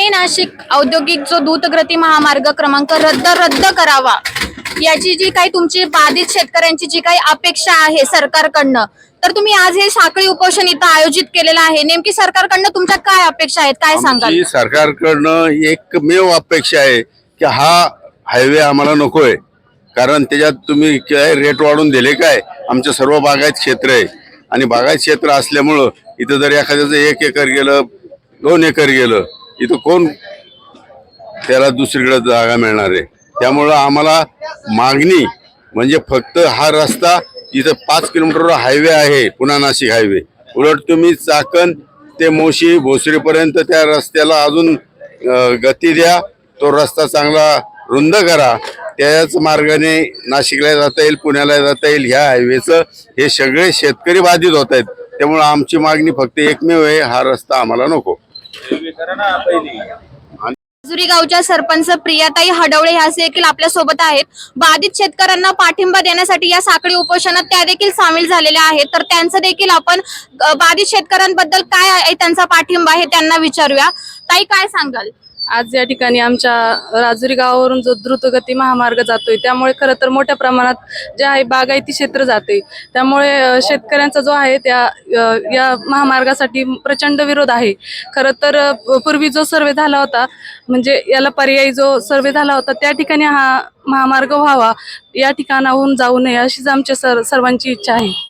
पुणे नाशिक औद्योगिक जो द्रुतगती महामार्ग क्रमांक रद्द रद्द करावा. याची जी काही तुमची बाधित शेतकऱ्यांची जी काही अपेक्षा आहे सरकारकडनं तर तुम्ही आज हे साखळी उपोषण इथं आयोजित केलेलं आहे. नेमकी सरकारकडनं तुमच्या काय अपेक्षा आहेत? काय सांगाल? आमची सरकारकडनं एकमेव अपेक्षा आहे की हा हायवे आम्हाला नकोय. कारण त्याच्यात तुम्ही काय रेट वाढून दिले काय? आमचं सर्व बागायत क्षेत्र आहे. आणि बागायत क्षेत्र असल्यामुळं इथं जर एखाद्याचं एक एकर गेलं दोन एकर गेलं इथं कोण त्याला दुसरीकडे जागा मिळणार आहे. त्यामुळं आम्हाला मागणी म्हणजे फक्त हा रस्ता इथं पाच किलोमीटरवर हायवे आहे पुन्हा नाशिक हायवे. उलट तुम्ही चाकण ते मोशी भोसरीपर्यंत त्या रस्त्याला अजून गती द्या तो रस्ता चांगला रुंद करा. त्याच मार्गाने नाशिकला जाता येईल पुण्याला जाता येईल ह्या हायवेचं हे सगळे शेतकरी बाधित होत आहेत. त्यामुळं आमची मागणी फक्त एकमेव आहे हा रस्ता आम्हाला नको. जुरी गावच्या सरपंच प्रियाताई हडवळे ह्या देखील आपल्यासोबत आहेत. बाधित शेतकऱ्यांना पाठिंबा देण्यासाठी या साखळी उपोषणात त्या देखील सामील झालेल्या आहेत. तर त्यांचं देखील आपण बाधित शेतकऱ्यांबद्दल काय आहे त्यांचा पाठिंबा हे त्यांना विचारूया. ताई काय सांगाल? आज या ठिकाणी आमच्या राजुरी गावावरून जो द्रुतगती महामार्ग जातोय त्यामुळे खरं तर मोठ्या प्रमाणात जे आहे बागायती क्षेत्र जाते त्यामुळे शेतकऱ्यांचा जो आहे त्या या महामार्गासाठी प्रचंड विरोध आहे. खरं तर पूर्वी जो सर्वे झाला होता म्हणजे याला पर्यायी जो सर्वे झाला होता त्या ठिकाणी हा महामार्ग व्हावा या ठिकाणाहून जाऊ नये अशीच आमच्या सर सर्वांची इच्छा आहे.